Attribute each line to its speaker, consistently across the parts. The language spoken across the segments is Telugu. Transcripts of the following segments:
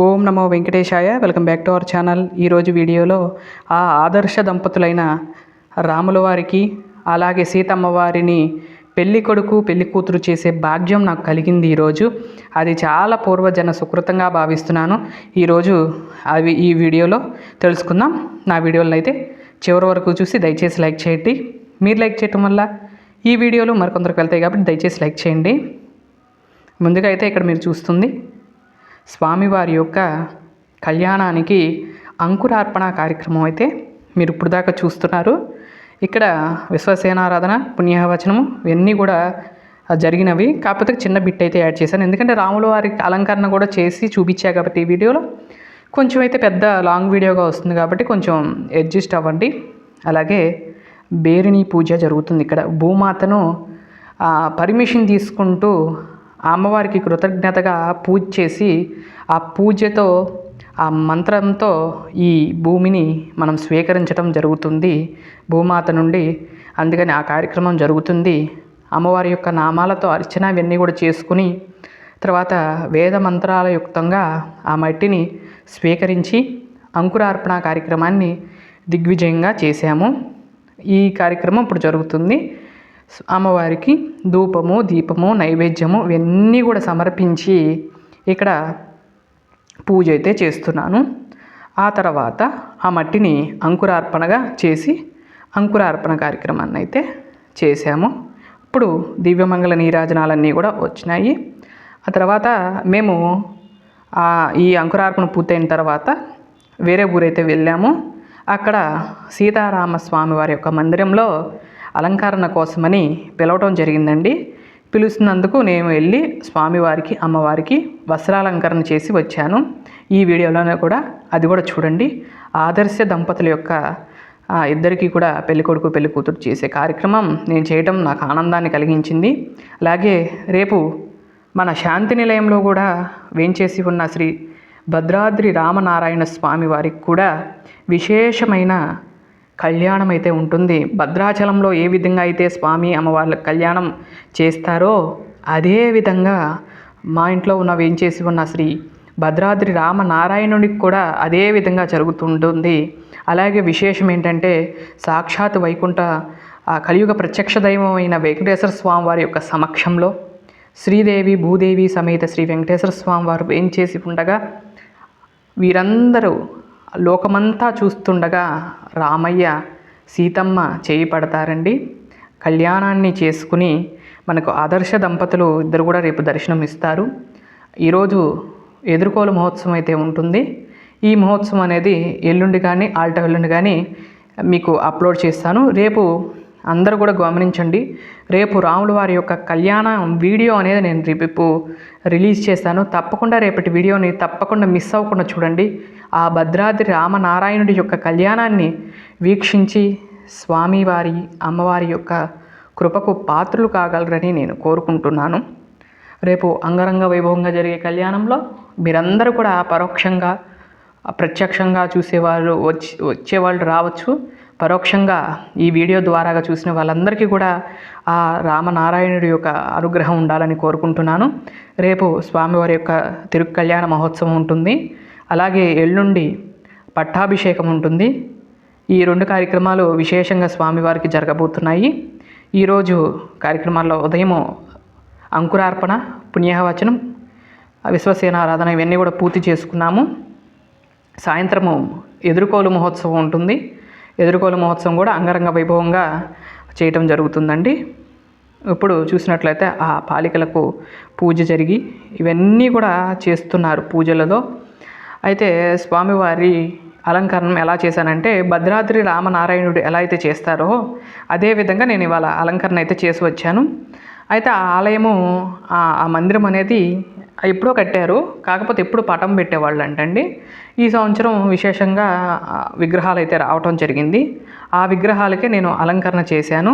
Speaker 1: ఓం నమో వెంకటేశాయ. Welcome back to our channel. ఈరోజు వీడియోలో ఆ ఆదర్శ దంపతులైన రాముల వారికి అలాగే సీతమ్మ వారిని పెళ్ళి కొడుకు పెళ్ళి కూతురు చేసే భాగ్యం నాకు కలిగింది ఈరోజు అది చాలా పూర్వజన సుకృతంగా భావిస్తున్నాను. ఈరోజు అవి ఈ వీడియోలో తెలుసుకుందాం. నా వీడియోలను అయితే చివరి వరకు చూసి దయచేసి లైక్ చేయండి. మీరు లైక్ చేయటం వల్ల ఈ వీడియోలు మరికొందరికి వెళ్తాయి కాబట్టి దయచేసి లైక్ చేయండి. ముందుగా అయితే ఇక్కడ మీరు చూస్తుంది స్వామివారి యొక్క కళ్యాణానికి అంకురార్పణ కార్యక్రమం అయితే మీరు ఇప్పుడు దాకా చూస్తున్నారు. ఇక్కడ విశ్వసేనారాధన పుణ్యవచనము ఇవన్నీ కూడా జరిగినవి. కాకపోతే చిన్న బిట్ అయితే యాడ్ చేశాను. ఎందుకంటే రాముల వారి అలంకరణ కూడా చేసి చూపించా కాబట్టి ఈ వీడియోలో కొంచెం అయితే పెద్ద లాంగ్ వీడియోగా వస్తుంది కాబట్టి కొంచెం అడ్జస్ట్ అవ్వండి. అలాగే బేరిని పూజ జరుగుతుంది ఇక్కడ. భూమాతను పర్మిషన్ తీసుకుంటూ ఆ అమ్మవారికి కృతజ్ఞతగా పూజ చేసి ఆ పూజతో ఆ మంత్రంతో ఈ భూమిని మనం స్వీకరించడం జరుగుతుంది. భూమాత నుండి అందుకని ఆ కార్యక్రమం జరుగుతుంది. అమ్మవారి యొక్క నామాలతో అర్చన ఇవన్నీ కూడా చేసుకుని తర్వాత వేద మంత్రాల యుక్తంగా ఆ మట్టిని స్వీకరించి అంకురార్పణ కార్యక్రమాన్ని దిగ్విజయంగా చేశాము. ఈ కార్యక్రమం ఇప్పుడు జరుగుతుంది. అమ్మవారికి ధూపము దీపము నైవేద్యము ఇవన్నీ కూడా సమర్పించి ఇక్కడ పూజ అయితే చేస్తున్నాను. ఆ తర్వాత ఆ మట్టిని అంకురార్పణగా చేసి అంకురార్పణ కార్యక్రమాన్ని అయితే చేశాము. ఇప్పుడు దివ్యమంగళ నీరాజనాలన్నీ కూడా వచ్చినాయి. ఆ తర్వాత మేము ఈ అంకురార్పణ పూర్తయిన తర్వాత వేరే ఊరైతే వెళ్ళాము. అక్కడ సీతారామస్వామి వారి యొక్క మందిరంలో అలంకరణ కోసమని పిలవటం జరిగిందండి. పిలుస్తున్నందుకు నేను వెళ్ళి స్వామివారికి అమ్మవారికి వస్త్రాలంకరణ చేసి వచ్చాను. ఈ వీడియోలోనే కూడా అది కూడా చూడండి. ఆదర్శ దంపతుల యొక్క ఇద్దరికీ కూడా పెళ్ళికొడుకు పెళ్ళి కూతురు చేసే కార్యక్రమం నేను చేయటం నాకు ఆనందాన్ని కలిగించింది. అలాగే రేపు మన శాంతి నిలయంలో కూడా వేంచేసి ఉన్న శ్రీ భద్రాద్రి రామనారాయణ స్వామి వారికి కూడా విశేషమైన కళ్యాణం అయితే ఉంటుంది. భద్రాచలంలో ఏ విధంగా అయితే స్వామి అమ్మవార్ల కళ్యాణం చేస్తారో అదే విధంగా మా ఇంట్లో ఉన్న వేంచేసి ఉన్న శ్రీ భద్రాద్రి రామనారాయణుడికి కూడా అదే విధంగా జరుగుతుంటుంది. అలాగే విశేషం ఏంటంటే సాక్షాత్ వైకుంఠ ఆ కలియుగ ప్రత్యక్ష దైవం అయిన వెంకటేశ్వర స్వామి వారి యొక్క సమక్షంలో శ్రీదేవి భూదేవి సమేత శ్రీ వెంకటేశ్వర స్వామి వారు ఏం చేసి ఉండగా వీరందరూ లోకమంతా చూస్తుండగా రామయ్య సీతమ్మ చేయి పడతారండి. కళ్యాణాన్ని చేసుకుని మనకు ఆదర్శ దంపతులు ఇద్దరు కూడా రేపు దర్శనం ఇస్తారు ఈరోజు ఎదుర్కోల మహోత్సవం అయితే ఉంటుంది. ఈ మహోత్సవం అనేది ఎల్లుండి కానీ ఆల్ట ఎల్లుండి కానీ మీకు అప్లోడ్ చేస్తాను. రేపు అందరూ కూడా గమనించండి. రేపు రాముల వారి యొక్క కళ్యాణ వీడియో అనేది నేను రేపు రిలీజ్ చేస్తాను. తప్పకుండా రేపటి వీడియోని తప్పకుండా మిస్ అవ్వకుండా చూడండి. ఆ భద్రాద్రి రామనారాయణుడి యొక్క కళ్యాణాన్ని వీక్షించి స్వామివారి అమ్మవారి యొక్క కృపకు పాత్రలు కాగలరని నేను కోరుకుంటున్నాను. రేపు అంగరంగ వైభవంగా జరిగే కళ్యాణంలో మీరందరూ కూడా పరోక్షంగా ప్రత్యక్షంగా చూసేవాళ్ళు వచ్చి వచ్చేవాళ్ళు రావచ్చు. పరోక్షంగా ఈ వీడియో ద్వారాగా చూసిన వాళ్ళందరికీ కూడా ఆ రామనారాయణుడి యొక్క అనుగ్రహం ఉండాలని కోరుకుంటున్నాను. రేపు స్వామివారి యొక్క తిరుగు కళ్యాణ మహోత్సవం ఉంటుంది. అలాగే ఎల్లుండి పట్టాభిషేకం ఉంటుంది. ఈ రెండు కార్యక్రమాలు విశేషంగా స్వామివారికి జరగబోతున్నాయి. ఈరోజు కార్యక్రమాల్లో ఉదయం అంకురార్పణ పుణ్యవచనం విశ్వసేనారాధన ఇవన్నీ కూడా పూర్తి చేసుకున్నాము. సాయంత్రము ఎదుర్కోలు మహోత్సవం ఉంటుంది. ఎదుర్కోలు మహోత్సవం కూడా అంగరంగ వైభవంగా చేయటం జరుగుతుందండి. ఇప్పుడు చూసినట్లయితే ఆ పాలికలకు పూజ జరిగి ఇవన్నీ కూడా చేస్తున్నారు పూజలలో. అయితే స్వామివారి అలంకరణం ఎలా చేశానంటే భద్రాద్రి రామనారాయణుడు ఎలా అయితే చేస్తారో అదేవిధంగా నేను ఇవాళ అలంకరణ అయితే చేసి వచ్చాను. అయితే ఆ ఆలయము ఆ మందిరం అనేది ఎప్పుడో కట్టారు. కాకపోతే ఎప్పుడు పటం పెట్టేవాళ్ళు అంటండి ఈ సంవత్సరం విశేషంగా విగ్రహాలు అయితే రావటం జరిగింది. ఆ విగ్రహాలకే నేను అలంకరణ చేశాను.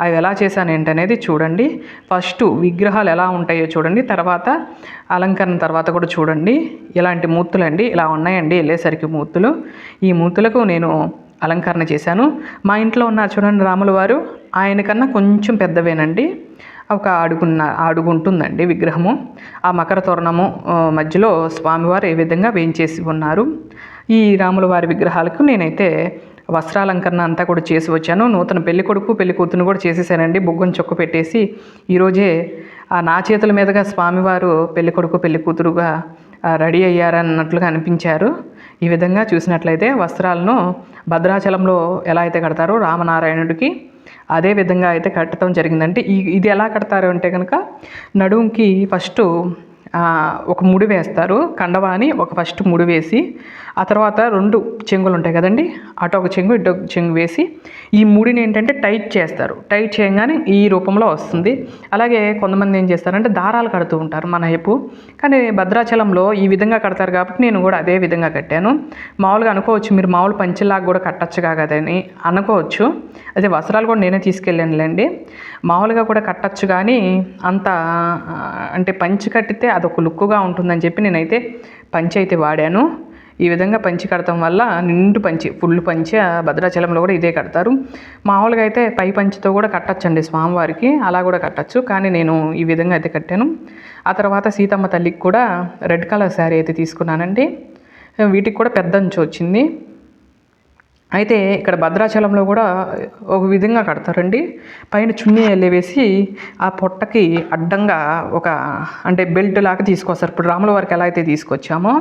Speaker 1: అవి ఎలా చేశాను ఏంటనేది చూడండి. ఫస్ట్ విగ్రహాలు ఎలా ఉంటాయో చూడండి. తర్వాత అలంకరణ తర్వాత కూడా చూడండి. ఇలాంటి మూర్తులు అండి ఇలా ఉన్నాయండి. వెళ్ళేసరికి మూర్తులు. ఈ మూర్తులకు నేను అలంకరణ చేశాను. మా ఇంట్లో ఉన్న చూడండి రాముల వారు ఆయన కన్నా కొంచెం పెద్దవేనండి. ఒక అడుగున్న అడుగు విగ్రహము. ఆ మకర తోరణము మధ్యలో స్వామివారు ఏ విధంగా వేయించేసి ఉన్నారు. ఈ రాముల వారి విగ్రహాలకు నేనైతే వస్త్రాలంకరణ అంతా కూడా చేసి వచ్చాను. నూతన పెళ్ళి కొడుకు పెళ్ళి కూతురు కూడా చేసేసానండి. బొగ్గును చొక్క పెట్టేసి ఈరోజే ఆ నా చేతుల మీదుగా స్వామివారు పెళ్ళి కొడుకు పెళ్ళి కూతురుగా రెడీ అయ్యారన్నట్లుగా అనిపించారు. ఈ విధంగా చూసినట్లయితే వస్త్రాలను భద్రాచలంలో ఎలా అయితే కడతారో రామనారాయణుడికి అదే విధంగా అయితే కట్టడం జరిగిందంటే ఈ ఇది ఎలా కడతారు అంటే కనుక నడుంకి ఫస్ట్ ఒక ముడి వేస్తారు. కండవాని ఒక ఫస్ట్ ముడి వేసి ఆ తర్వాత రెండు చెంగులు ఉంటాయి కదండి. అటు ఒక చెంగు ఇటు ఒక చెంగు వేసి ఈ ముడిని ఏంటంటే టైట్ చేస్తారు. టైట్ చేయగానే ఈ రూపంలో వస్తుంది. అలాగే కొంతమంది ఏం చేస్తారంటే దారాలు కడుతూ ఉంటారు మన వైపు. కానీ భద్రాచలంలో ఈ విధంగా కడతారు కాబట్టి నేను కూడా అదే విధంగా కట్టాను. మామూలుగా అనుకోవచ్చు మీరు మామూలు పంచిలాగా కూడా కట్టచ్చుగా కదని అనుకోవచ్చు. అదే వస్త్రాలు కూడా నేనే తీసుకెళ్ళానులేండి. మామూలుగా కూడా కట్టచ్చు కానీ అంత అంటే పంచి కట్టితే అదొక లుక్గా ఉంటుందని చెప్పి నేనైతే పంచి అయితే వాడాను. ఈ విధంగా పంచి కడతాం వల్ల నిండు పంచి ఫుల్ పంచి ఆ భద్రాచలంలో కూడా ఇదే కడతారు. మామూలుగా అయితే పై పంచితో కూడా కట్టచ్చండి స్వామివారికి అలా కూడా కట్టచ్చు. కానీ నేను ఈ విధంగా అయితే కట్టాను. ఆ తర్వాత సీతమ్మ తల్లికి కూడా రెడ్ కలర్ శారీ అయితే తీసుకున్నానండి. వీటికి కూడా పెద్ద అంచు వచ్చింది. అయితే ఇక్కడ భద్రాచలంలో కూడా ఒక విధంగా కడతారండి. పైన చున్నీ వేసి ఆ పొట్టకి అడ్డంగా ఒక అంటే బెల్ట్ లాగా తీసుకొస్తారు. ఇప్పుడు రాముల వారికి ఎలా అయితే తీసుకొచ్చామో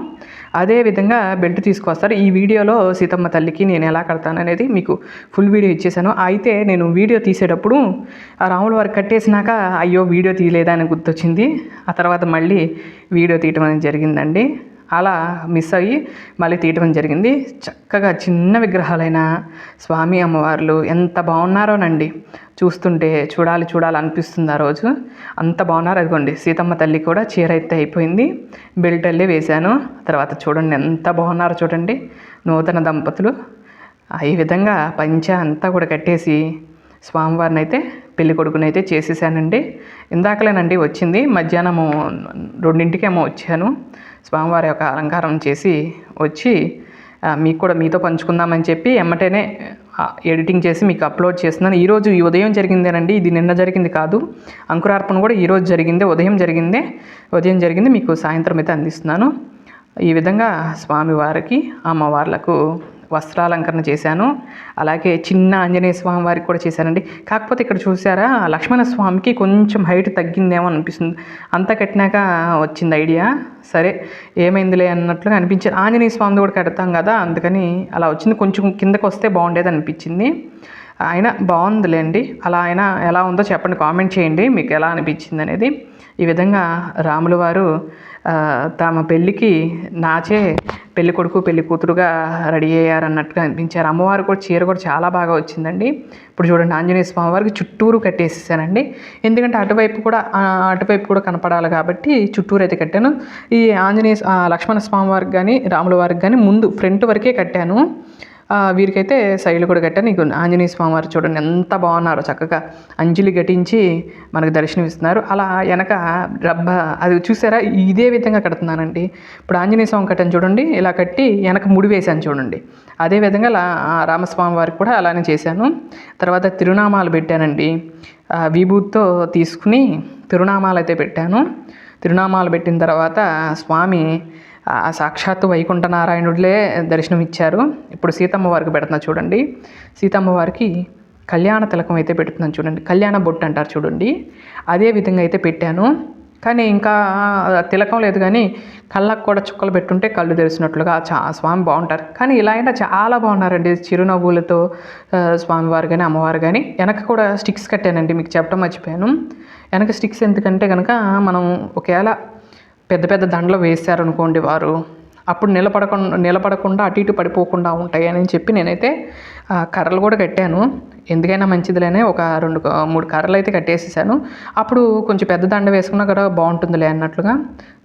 Speaker 1: అదే విధంగా బెల్ట్ తీసుకొస్తారు. ఈ వీడియోలో సీతమ్మ తల్లికి నేను ఎలా కడతాను అనేది మీకు ఫుల్ వీడియో ఇచ్చేసాను. అయితే నేను వీడియో తీసేటప్పుడు ఆ రాముల వారికి కట్టేసినాక అయ్యో వీడియో తీయలేదా అని గుర్తొచ్చింది. ఆ తర్వాత మళ్ళీ వీడియో తీయటం అనేది జరిగిందండి. అలా మిస్ అయ్యి మళ్ళీ తీయటం జరిగింది. చక్కగా చిన్న విగ్రహాలైన స్వామి అమ్మవార్లు ఎంత బాగున్నారోనండి. చూస్తుంటే చూడాలి చూడాలి అనిపిస్తుంది ఆ రోజు. అంత బాగున్నారు. అదిగోండి సీతమ్మ తల్లి కూడా చీర అయితే అయిపోయింది. బెల్ట్ వెళ్ళి వేశాను. తర్వాత చూడండి ఎంత బాగున్నారో చూడండి. నూతన దంపతులు. ఈ విధంగా పంచ అంతా కూడా కట్టేసి స్వామివారిని అయితే పెళ్ళి కొడుకుని అయితే చేసేసానండి. ఇందాకలేనండి వచ్చింది. మధ్యాహ్నము రెండింటికేమో వచ్చాను. స్వామివారి యొక్క అలంకారం చేసి వచ్చి మీకు కూడా మీతో పంచుకుందామని చెప్పి ఎమ్మటేనే ఎడిటింగ్ చేసి మీకు అప్లోడ్ చేస్తున్నాను. ఈరోజు ఈ ఉదయం జరిగిందేనండి. ఇది నిన్న జరిగింది కాదు. అంకురార్పణ కూడా ఈరోజు జరిగిందే. ఉదయం జరిగిందే. ఉదయం జరిగింది. మీకు సాయంత్రం అయితే అందిస్తున్నాను. ఈ విధంగా స్వామివారికి అమ్మవార్లకు వస్త్రాలంకరణ చేశాను. అలాగే చిన్న ఆంజనేయ స్వామి వారికి కూడా చేశానండి. కాకపోతే ఇక్కడ చూసారా లక్ష్మణ స్వామికి కొంచెం హైట్ తగ్గిందేమో అనిపిస్తుంది. అంతా కట్టినాక వచ్చింది ఐడియా. సరే ఏమైందిలే అన్నట్లుగా అనిపించింది. ఆంజనేయ స్వామిది కూడా కడతాం కదా అందుకని అలా వచ్చింది. కొంచెం కిందకు వస్తే బాగుండేది అనిపించింది. అయినా బాగుందిలేండి. అలా ఆయన ఎలా ఉందో చెప్పండి కామెంట్ చేయండి. మీకు ఎలా అనిపించింది అనేది. ఈ విధంగా రాములు వారు తమ పెళ్ళికి నాచే పెళ్ళి కొడుకు పెళ్ళి కూతురుగా రెడీ అయ్యారన్నట్టుగా అనిపించారు. అమ్మవారు కూడా చీర కూడా చాలా బాగా వచ్చిందండి. ఇప్పుడు చూడండి ఆంజనేయ స్వామి వారికి చుట్టూరు కట్టేసేసానండి. ఎందుకంటే అటువైపు కూడా అటువైపు కూడా కనపడాలి కాబట్టి చుట్టూరు అయితే కట్టాను. ఈ ఆంజనేయ లక్ష్మణ స్వామి వారికి కానీ రాముల వారికి కానీ ముందు ఫ్రంట్ వరకే కట్టాను. వీరికైతే శైలు కూడా గట్ట. నీకు ఆంజనేయ స్వామి వారు చూడండి ఎంత బాగున్నారో చక్కగా. అంజలి ఘటించి మనకు దర్శనం ఇస్తున్నారు అలా వెనక రబ్బ అది చూసారా? ఇదే విధంగా కడుతున్నానండి. ఇప్పుడు ఆంజనేయ స్వామి కట్టాను చూడండి. ఇలా కట్టి వెనక ముడి వేశాను చూడండి. అదే విధంగా రామస్వామి వారికి కూడా అలానే చేశాను. తర్వాత తిరునామాలు పెట్టానండి. విభూతితో తీసుకుని తిరునామాలు అయితే పెట్టాను. తిరునామాలు పెట్టిన తర్వాత స్వామి ఆ సాక్షాత్తు వైకుంఠ నారాయణుడులే దర్శనం ఇచ్చారు ఇప్పుడు సీతమ్మ వారికి పెడుతున్నా చూడండి. సీతమ్మ వారికి కళ్యాణ తిలకం అయితే పెడుతున్నాను చూడండి. కళ్యాణ బొట్టు అంటారు చూడండి. అదే విధంగా అయితే పెట్టాను. కానీ ఇంకా తిలకం లేదు కానీ కళ్ళకు కూడా చుక్కలు పెట్టుంటే కళ్ళు తెరిచినట్లుగా చా స్వామి బాగుంటారు. కానీ ఇలా అయినా చాలా బాగున్నారండి చిరునవ్వులతో స్వామివారు కానీ అమ్మవారు కానీ వెనక కూడా స్టిక్స్ కట్టానండి మీకు చెప్పడం మర్చిపోయాను. వెనక స్టిక్స్ ఎందుకంటే కనుక మనం ఒకవేళ పెద్ద పెద్ద దండలు వేశారనుకోండి వారు. అప్పుడు నిలబడకుండా నిలబడకుండా అటు ఇటు పడిపోకుండా ఉంటాయని చెప్పి నేనైతే ఆ, కర్రలు కూడా కట్టాను. ఎందుకైనా మంచిదిలేనే ఒక రెండు మూడు కర్రలు అయితే కట్టేసేసాను. అప్పుడు కొంచెం పెద్ద దండ వేసుకున్నా కూడా బాగుంటుందిలే అన్నట్లుగా.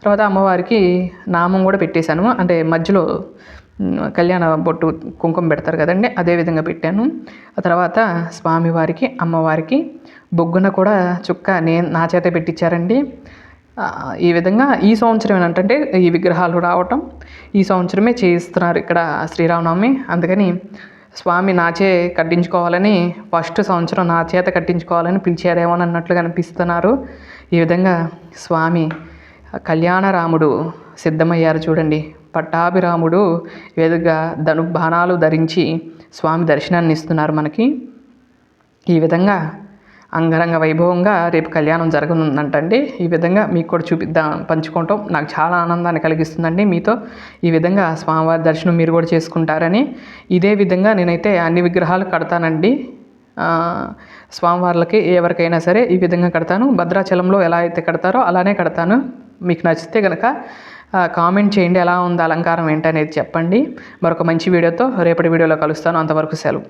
Speaker 1: తర్వాత అమ్మవారికి నామం కూడా పెట్టేశాను. అంటే మధ్యలో కళ్యాణ బొట్టు కుంకుమ పెడతారు కదండి అదే విధంగా పెట్టాను. ఆ తర్వాత స్వామివారికి అమ్మవారికి బొగ్గున కూడా చుక్క నేను నా చేతే పెట్టించారండి. ఈ విధంగా ఈ సంవత్సరం ఏంటంటే ఈ విగ్రహాలు రావటం ఈ సంవత్సరమే చేయిస్తున్నారు ఇక్కడ శ్రీరామనవమి. అందుకని స్వామి నాచే కట్టించుకోవాలని ఫస్ట్ సంవత్సరం నా చేత కట్టించుకోవాలని పిలిచారేమో అన్నట్లుగా అనిపిస్తున్నారు. ఈ విధంగా స్వామి కళ్యాణరాముడు సిద్ధమయ్యారు చూడండి. పట్టాభిరాముడు ఎదుగా ధను బాణాలు ధరించి స్వామి దర్శనాన్ని ఇస్తున్నారు మనకి. ఈ విధంగా అంగరంగ వైభవంగా రేపు కళ్యాణం జరగనుందంటండి. ఈ విధంగా మీకు కూడా చూపిద్దాం పంచుకోవటం నాకు చాలా ఆనందాన్ని కలిగిస్తుందండి మీతో. ఈ విధంగా స్వామివారి దర్శనం మీరు కూడా చేసుకుంటారని. ఇదే విధంగా నేనైతే అన్ని విగ్రహాలు కడతానండి. స్వామివార్లకి ఎవరికైనా సరే ఈ విధంగా కడతాను. భద్రాచలంలో ఎలా అయితే కడతారో అలానే కడతాను. మీకు నచ్చితే కనుక కామెంట్ చేయండి ఎలా ఉంది అలంకారం ఏంటనేది చెప్పండి. మరొక మంచి వీడియోతో రేపటి వీడియోలో కలుస్తాను. అంతవరకు సెలవు.